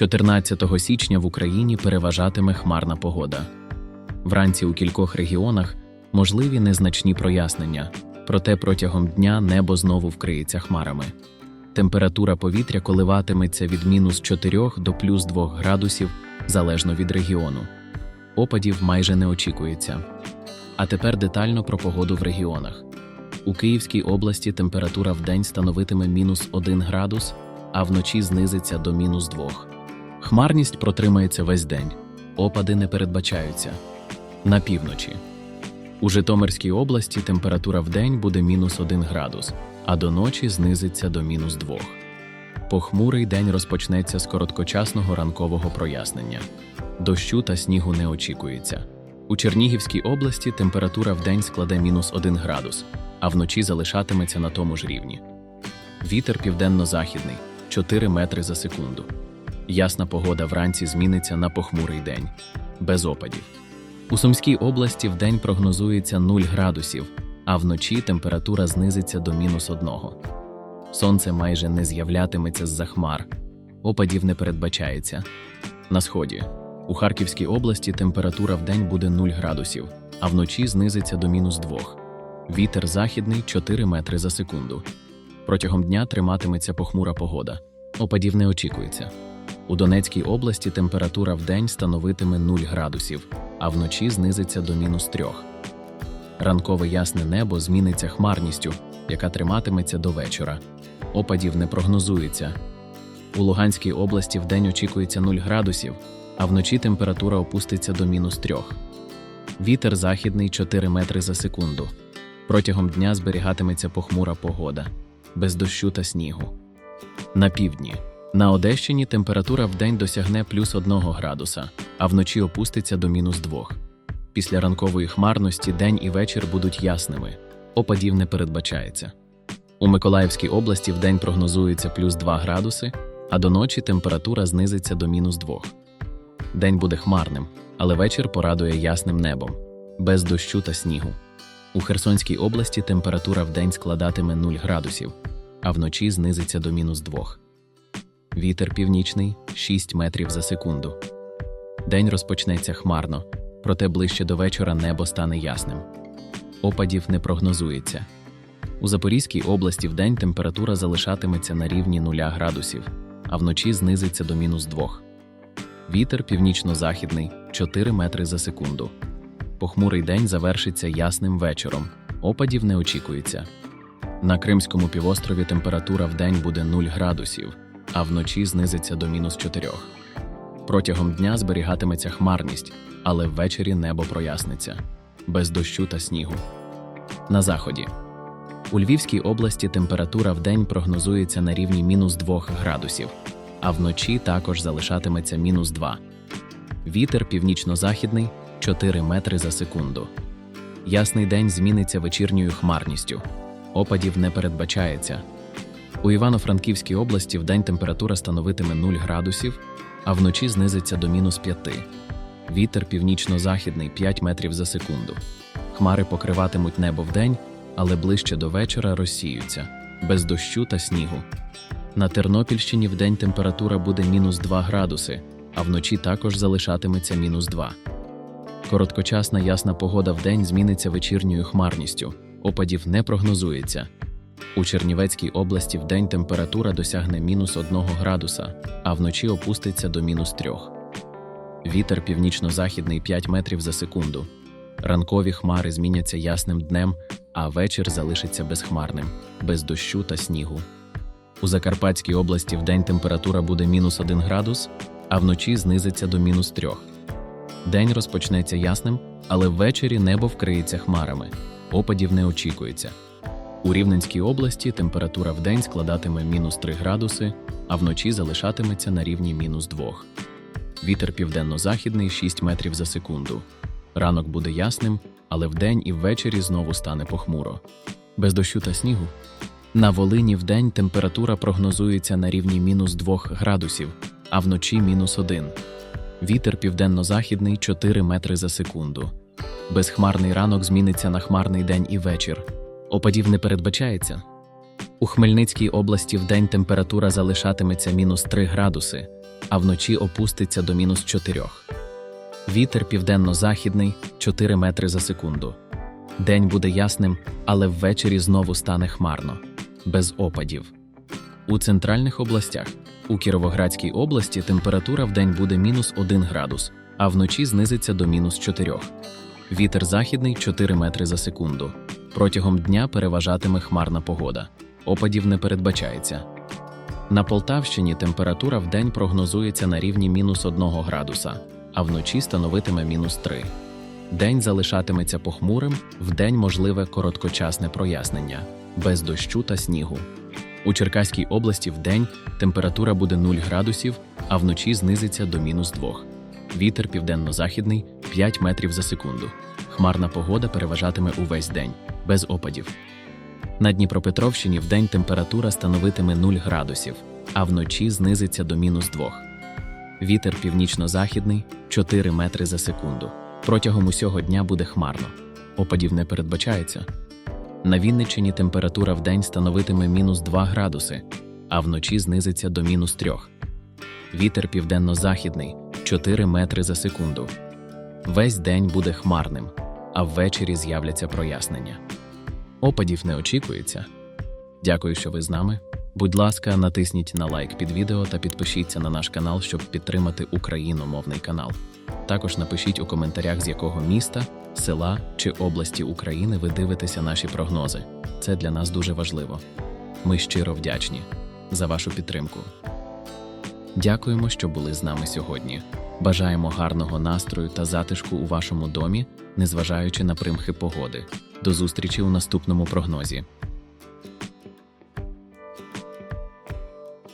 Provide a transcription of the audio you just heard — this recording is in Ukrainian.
14 січня в Україні переважатиме хмарна погода. Вранці у кількох регіонах можливі незначні прояснення, проте протягом дня небо знову вкриється хмарами. Температура повітря коливатиметься від мінус 4 до плюс 2 градусів залежно від регіону. Опадів майже не очікується. А тепер детально про погоду в регіонах. У Київській області температура в день становитиме мінус 1 градус, а вночі знизиться до мінус 2. Хмарність протримається весь день. Опади не передбачаються. На півночі. У Житомирській області температура в день буде мінус 1 градус, а до ночі знизиться до мінус 2. Похмурий день розпочнеться з короткочасного ранкового прояснення. Дощу та снігу не очікується. У Чернігівській області температура в день складе мінус 1 градус, а вночі залишатиметься на тому ж рівні. Вітер південно-західний 4 метри за секунду. Ясна погода вранці зміниться на похмурий день, без опадів. У Сумській області вдень прогнозується 0 градусів, а вночі температура знизиться до мінус 1. Сонце майже не з'являтиметься з-за хмар, опадів не передбачається. На сході. У Харківській області температура вдень буде 0 градусів, а вночі знизиться до мінус 2. Вітер західний 4 метри за секунду. Протягом дня триматиметься похмура погода. Опадів не очікується. У Донецькій області температура вдень становитиме 0 градусів, а вночі знизиться до мінус 3. Ранкове ясне небо зміниться хмарністю, яка триматиметься до вечора. Опадів не прогнозується. У Луганській області вдень очікується 0 градусів, а вночі температура опуститься до мінус 3. Вітер західний 4 метри за секунду. Протягом дня зберігатиметься похмура погода, без дощу та снігу. На півдні. На Одещині температура вдень досягне плюс 1 градуса, а вночі опуститься до мінус 2. Після ранкової хмарності день і вечір будуть ясними. Опадів не передбачається. У Миколаївській області вдень прогнозується плюс 2 градуси, а до ночі температура знизиться до мінус 2. День буде хмарним, але вечір порадує ясним небом, без дощу та снігу. У Херсонській області температура вдень складатиме 0 градусів, а вночі знизиться до мінус 2. Вітер північний 6 метрів за секунду. День розпочнеться хмарно, проте ближче до вечора небо стане ясним. Опадів не прогнозується. У Запорізькій області вдень температура залишатиметься на рівні 0 градусів, а вночі знизиться до мінус 2. Вітер північно-західний 4 метри за секунду. Похмурий день завершиться ясним вечором. Опадів не очікується. На Кримському півострові температура вдень буде 0 градусів, а вночі знизиться до мінус 4. Протягом дня зберігатиметься хмарність, але ввечері небо проясниться без дощу та снігу. На заході. У Львівській області температура вдень прогнозується на рівні мінус 2 градусів, а вночі також залишатиметься мінус 2. Вітер північно-західний 4 метри за секунду. Ясний день зміниться вечірньою хмарністю. Опадів не передбачається. У Івано-Франківській області вдень температура становитиме 0 градусів, а вночі знизиться до мінус 5. Вітер північно-західний 5 метрів за секунду. Хмари покриватимуть небо вдень, але ближче до вечора розсіються, без дощу та снігу. На Тернопільщині вдень температура буде мінус 2 градуси, а вночі також залишатиметься мінус 2. Короткочасна ясна погода вдень зміниться вечірньою хмарністю, опадів не прогнозується. У Чернівецькій області вдень температура досягне мінус 1 градуса, а вночі опуститься до мінус 3. Вітер північно-західний 5 метрів за секунду. Ранкові хмари зміняться ясним днем, а вечір залишиться безхмарним, без дощу та снігу. У Закарпатській області вдень температура буде мінус 1 градус, а вночі знизиться до мінус 3. День розпочнеться ясним, але ввечері небо вкриється хмарами. Опадів не очікується. У Рівненській області температура вдень складатиме мінус 3 градуси, а вночі залишатиметься на рівні мінус 2. Вітер південно-західний 6 метрів за секунду. Ранок буде ясним, але вдень і ввечері знову стане похмуро. Без дощу та снігу. На Волині вдень температура прогнозується на рівні мінус 2 градусів, а вночі мінус 1. Вітер південно-західний 4 метри за секунду. Безхмарний ранок зміниться на хмарний день і вечір. Опадів не передбачається. У Хмельницькій області вдень температура залишатиметься мінус 3 градуси, а вночі опуститься до мінус 4. Вітер південно-західний 4 метри за секунду. День буде ясним, але ввечері знову стане хмарно, без опадів. У центральних областях у Кіровоградській області температура в день буде мінус 1 градус, а вночі знизиться до мінус 4. Вітер західний 4 метри за секунду. Протягом дня переважатиме хмарна погода. Опадів не передбачається. На Полтавщині температура в день прогнозується на рівні мінус 1 градуса, а вночі становитиме мінус 3. День залишатиметься похмурим, вдень можливе короткочасне прояснення, без дощу та снігу. У Черкаській області вдень температура буде 0 градусів, а вночі знизиться до мінус 2. Вітер південно-західний 5 метрів за секунду. Хмарна погода переважатиме увесь день, без опадів. На Дніпропетровщині вдень температура становитиме 0 градусів, а вночі знизиться до мінус 2. Вітер північно-західний 4 метри за секунду. Протягом усього дня буде хмарно. Опадів не передбачається. На Вінниччині температура вдень становитиме мінус 2 градуси, а вночі знизиться до мінус 3. Вітер південно-західний 4 метри за секунду. Весь день буде хмарним, а ввечері з'являться прояснення. Опадів не очікується. Дякую, що ви з нами. Будь ласка, натисніть на лайк під відео та підпишіться на наш канал, щоб підтримати україномовний канал. Також напишіть у коментарях, з якого міста, села чи області України ви дивитеся наші прогнози. Це для нас дуже важливо. Ми щиро вдячні за вашу підтримку. Дякуємо, що були з нами сьогодні. Бажаємо гарного настрою та затишку у вашому домі, незважаючи на примхи погоди. До зустрічі у наступному прогнозі.